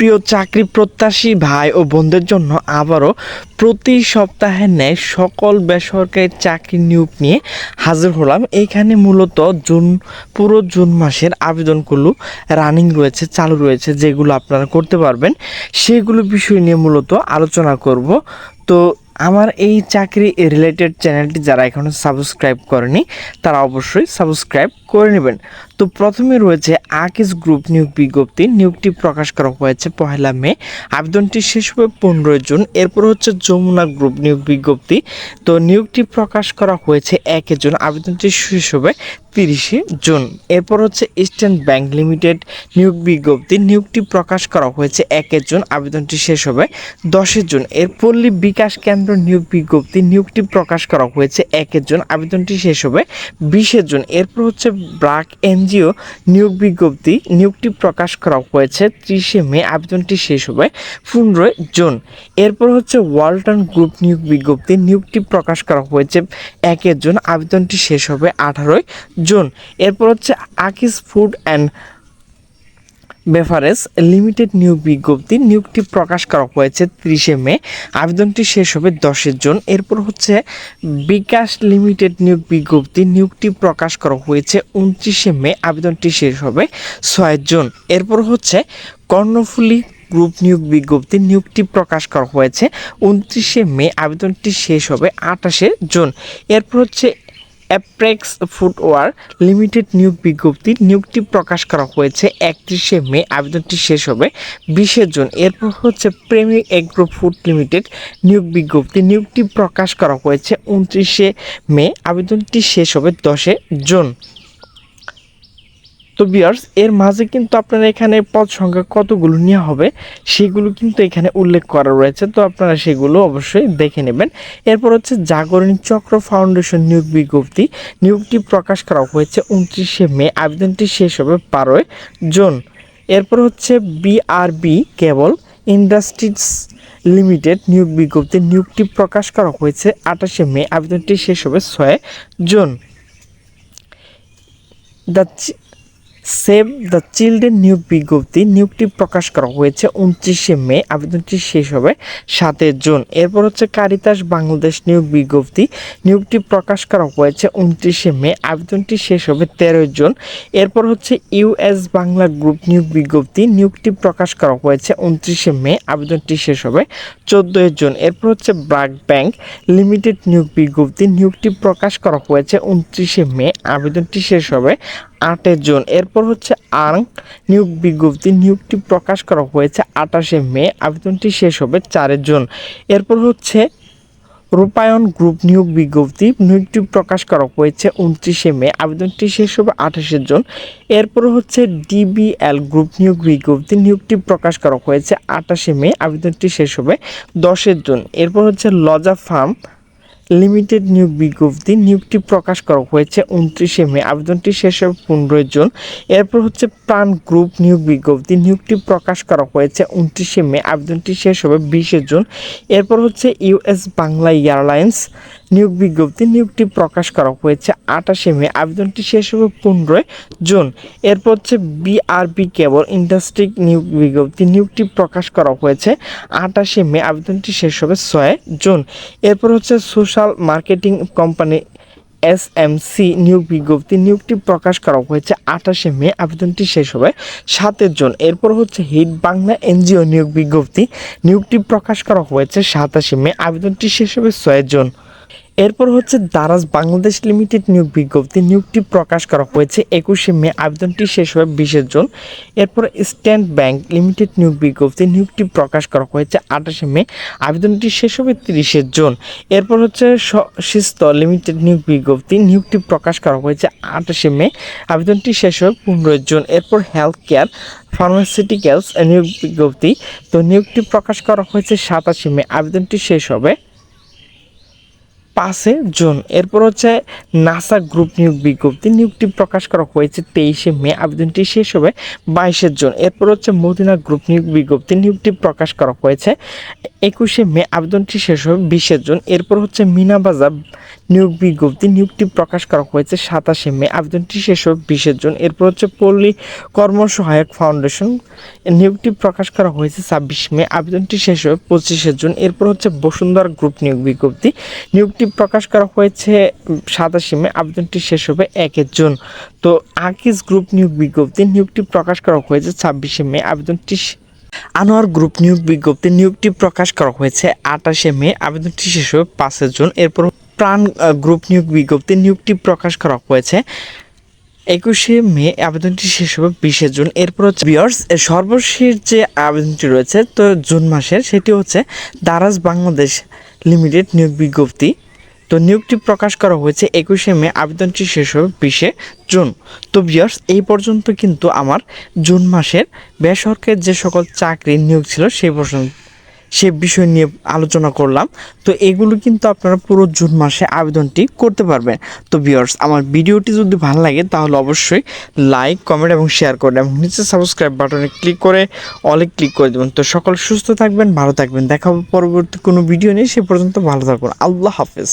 সুপ্রিয় চাকরি প্রত্যাশী ভাই ও বোনদের জন্য আবারও প্রতি সপ্তাহে ন্যায় সকল বেসরকারি চাকরি নিয়োগ নিয়ে হাজির হলাম। এখানে মূলত জুন, পুরো জুন মাসের আবেদনগুলো রানিং রয়েছে, চালু রয়েছে, যেগুলো আপনারা করতে পারবেন। সেগুলো বিষয় নিয়ে মূলত আলোচনা করব। তো আমার এই চাকরি রিলেটেড চ্যানেলটি যারা এখনও সাবস্ক্রাইব করেনি, তারা অবশ্যই সাবস্ক্রাইব করে নেবেন। তো প্রথমে রয়েছে আকিস গ্রুপ নিয়োগ বিজ্ঞপ্তি। নিয়োগটি প্রকাশ করা হয়েছে পহেলা মে। আবেদনটি শেষ হবে পনেরোই জুন। এরপর হচ্ছে যমুনা গ্রুপ নিয়োগ বিজ্ঞপ্তি। তো নিয়োগটি প্রকাশ করা হয়েছে একে জুন। আবেদনটি শেষ হবে তিরিশে জুন। এরপর হচ্ছে ইস্টার্ন ব্যাংক লিমিটেড নিয়োগ বিজ্ঞপ্তি। নিয়োগটি প্রকাশ করা হয়েছে একে জুন। আবেদনটি শেষ হবে দশে জুন। এর পল্লী বিকাশ কেন্দ্র নিয়োগ বিজ্ঞপ্তি। নিয়োগটি প্রকাশ করা হয়েছে একে জুন। আবেদনটি শেষ হবে বিশে জুন। এরপর হচ্ছে ব্রাক এনজিও নিয়োগ বিজ্ঞপ্তি, নিয়োগটি প্রকাশ করা হয়েছে ত্রিশে মে, আবেদনটি শেষ হবে পনেরোই জুন। এরপর হচ্ছে ওয়ালটন গ্রুপ নিয়োগ বিজ্ঞপ্তি, নিয়োগটি প্রকাশ করা হয়েছে একের জুন, আবেদনটি শেষ হবে আঠারোই জুন। এরপর হচ্ছে আকিস ফুড অ্যান্ড বেফারেজ লিমিটেড নিয়োগ বিজ্ঞপ্তি, নিয়োগটি প্রকাশ করা হয়েছে ত্রিশে মে। আবেদনটি শেষ হবে দশের জুন। এরপর হচ্ছে বিকাশ লিমিটেড নিয়োগ বিজ্ঞপ্তি, নিয়োগটি প্রকাশ করা হয়েছে উনত্রিশে মে। আবেদনটি শেষ হবে ছয় জুন। এরপর হচ্ছে কর্ণফুলী গ্রুপ নিয়োগ বিজ্ঞপ্তি, নিয়োগটি প্রকাশ করা হয়েছে উনত্রিশে মে। আবেদনটি শেষ হবে আঠাশে জুন। এরপর হচ্ছে অ্যাপ্রেক্স ফুটওয়ার লিমিটেড নিয়োগ বিজ্ঞপ্তি, নিয়োগটি প্রকাশ করা হয়েছে একত্রিশে মে, আবেদনটি শেষ হবে বিশে জুন। এরপর হচ্ছে প্রেমিক এগ্রো ফুড লিমিটেড নিয়োগ বিজ্ঞপ্তি, নিয়োগটি প্রকাশ করা হয়েছে উনত্রিশে মে, আবেদনটি শেষ হবে দশে জুন। তো বিয়ার্স এর মাঝে কিন্তু আপনারা এখানে পদ সংখ্যা কতগুলো নেওয়া হবে, সেগুলো কিন্তু এখানে উল্লেখ করা রয়েছে। তো আপনারা সেগুলো অবশ্যই দেখে নেবেন। এরপর হচ্ছে জাগরণী চক্র ফাউন্ডেশন নিয়োগ বিজ্ঞপ্তি। নিয়োগটি প্রকাশ করা হয়েছে উনত্রিশে মে। আবেদনটি শেষ হবে বারোই জুন। এরপর হচ্ছে বিআরবি কেবল ইন্ডাস্ট্রিজ লিমিটেড নিয়োগ বিজ্ঞপ্তি। নিয়োগটি প্রকাশ করা হয়েছে আঠাশে মে। আবেদনটি শেষ হবে ছয় June. The save the children নিয়োগ বিজ্ঞপ্তি, নিয়োগটি প্রকাশ করা হয়েছে উনত্রিশে মে, আবেদনটি শেষ হবে সাতের জুন। এরপর হচ্ছে কারিতাস বাংলাদেশ নিয়োগ বিজ্ঞপ্তি, নিয়োগটি প্রকাশ করা হয়েছে উনত্রিশে মে, আবেদনটি শেষ হবে তেরোই জুন। এরপর হচ্ছে ইউএস বাংলা গ্রুপ নিয়োগ বিজ্ঞপ্তি, নিয়োগটি প্রকাশ করা হয়েছে উনত্রিশে মে, আবেদনটি শেষ হবে চোদ্দোই জুন। এরপর হচ্ছে ব্রাক ব্যাংক লিমিটেড নিয়োগ বিজ্ঞপ্তি, নিয়োগটি প্রকাশ করা হয়েছে উনত্রিশে মে, আবেদনটি শেষ হবে আটের জুন। এরপর হচ্ছে আর্ং নিয়োগ বিজ্ঞপ্তি, নিয়োগটি প্রকাশ করা হয়েছে আঠাশে মে, আবেদনটি শেষ হবে চারের জুন। এরপর হচ্ছে রূপায়ণ গ্রুপ নিয়োগ বিজ্ঞপ্তি, নিয়োগটি প্রকাশ করা হয়েছে উনত্রিশে মে, আবেদনটি শেষ হবে আঠাশের জন। এরপর হচ্ছে ডিবিএল গ্রুপ নিয়োগ বিজ্ঞপ্তি, নিয়োগটি প্রকাশ করা হয়েছে আঠাশে মে, আবেদনটি শেষ হবে দশের জন। এরপর হচ্ছে লজা ফার্ম লিমিটেড নিয়োগ বিজ্ঞপ্তি নিয়োগটি প্রকাশ করা হয়েছে উনত্রিশে মে। আবেদনটি শেষ হবে পনেরোই জুন। এরপর হচ্ছে প্রাণ গ্রুপ নিয়োগ বিজ্ঞপ্তি। নিয়োগটি প্রকাশ করা হয়েছে উনত্রিশে মে। আবেদনটি শেষ হবে বিশে জুন। এরপর হচ্ছে ইউএস বাংলা এয়ারলাইন্স। নিয়োগ বিজ্ঞপ্তি, নিয়োগটি প্রকাশ করা হয়েছে আঠাশে মে। আবেদনটি শেষ হবে পনেরোই জুন। এরপর হচ্ছে বিআরবি কেবল ইন্ডাস্ট্রি নিয়োগ বিজ্ঞপ্তি। নিয়োগটি প্রকাশ করা হয়েছে আঠাশে মে। আবেদনটি শেষ হবে ছয় জুন। এরপর হচ্ছে social marketing company S M C নিয়োগ বিজ্ঞপ্তি। নিয়োগটি প্রকাশ করা হয়েছে আঠাশে মে। আবেদনটি শেষ হবে সাতের জন। এরপর হচ্ছে হিট বাংলা এনজিও নিয়োগ বিজ্ঞপ্তি। নিয়োগটি প্রকাশ করা হয়েছে সাতাশে মে। আবেদনটি শেষ হবে ছয় জন। এরপর হচ্ছে দারাজ বাংলাদেশ লিমিটেড নিয়োগ বিজ্ঞপ্তি। নিয়োগটি প্রকাশ করা হয়েছে একুশে মে, আবেদনটি শেষ হয় বিশের জন। এরপর স্ট্যান্ড ব্যাংক লিমিটেড নিয়োগ বিজ্ঞপ্তি, নিয়োগটি প্রকাশ করা হয়েছে আঠাশে মে, আবেদনটি শেষ হবে তিরিশের জন। এরপর হচ্ছে শিস্ত লিমিটেড নিয়োগ বিজ্ঞপ্তি, নিয়োগটি প্রকাশ করা হয়েছে আঠাশে মে, আবেদনটি শেষ হবে পনেরোই জন। এরপর হেলথ কেয়ার, ফার্মাসিউটিক্যালস নিয়োগ বিজ্ঞপ্তি, তো নিয়োগটি প্রকাশ করা হয়েছে সাতাশে মে, আবেদনটি শেষ হবে পাঁচে জুন। এরপর হচ্ছে নাসা গ্রুপ নিয়োগ বিজ্ঞপ্তি। নিয়োগটি প্রকাশ করা হয়েছে তেইশে মে, আবেদনটি শেষ হবে বাইশে জুন। এরপর হচ্ছে মদিনা গ্রুপ নিয়োগ বিজ্ঞপ্তি। নিয়োগটি প্রকাশ করা হয়েছে একুশে মে আবেদনটি শেষ হবে বিশের জুন। এরপর হচ্ছে মিনাবাজার নিয়োগ বিজ্ঞপ্তি, নিয়োগটি প্রকাশ করা হয়েছে সাতাশে মে। আবেদনটি শেষ হবে বিশের জুন। এরপর হচ্ছে পল্লী কর্ম সহায়ক ফাউন্ডেশন। নিয়োগটি প্রকাশ করা হয়েছে ছাব্বিশ মে। আবেদনটি শেষ হবে পঁচিশে জুন। এরপর হচ্ছে বসুন্ধরা গ্রুপ নিয়োগ বিজ্ঞপ্তি। নিয়োগটি প্রকাশ করা হয়েছে সাতাশে মে। আবেদনটি শেষ হবে একের জুন। তো আকিস গ্রুপ নিয়োগ বিজ্ঞপ্তি, নিয়োগটি প্রকাশ করা হয়েছে ছাব্বিশে মে। আবেদনটি আনোয়ার গ্রুপ নিয়োগ বিজ্ঞপ্তি নিয়োগটি প্রকাশ করা হয়েছে আঠাশে মে, আবেদনটি শেষ হবে পাঁচের জুন। এরপর প্রাণ গ্রুপ নিয়োগ বিজ্ঞপ্তি নিয়োগটি প্রকাশ করা হয়েছে একুশে মে, আবেদনটি শেষ হবে বিশে জুন। এরপর হচ্ছে বিয়ার্স সর্বশেষ যে আবেদনটি রয়েছে তো জুন মাসের, সেটি হচ্ছে দারাজ বাংলাদেশ লিমিটেড নিয়োগ বিজ্ঞপ্তি। তো নিয়োগটি প্রকাশ করা হয়েছে একুশে মে, আবেদনটি শেষ হবে বিশে জুন। তো বিয়ার্স এই পর্যন্ত কিন্তু আমার জুন মাসের বেসরকারি যে সকল চাকরির নিয়োগ ছিল সেই পর্যন্ত সে বিষয় নিয়ে আলোচনা করলাম। তো এগুলো কিন্তু আপনারা পুরো জুন মাসে আবেদনটি করতে পারবেন। তো ভিউয়ার্স আমার ভিডিওটি যদি ভালো লাগে তাহলে অবশ্যই লাইক কমেন্ট এবং শেয়ার করবেন এবং নিচে সাবস্ক্রাইব বাটনে ক্লিক করে অলে ক্লিক করে দেবেন। তো সকল সুস্থ থাকবেন, ভালো থাকবেন। দেখা পরবর্তী কোনো ভিডিও নিয়ে, সে পর্যন্ত ভালো থাকবেন আল্লাহ হাফেজ।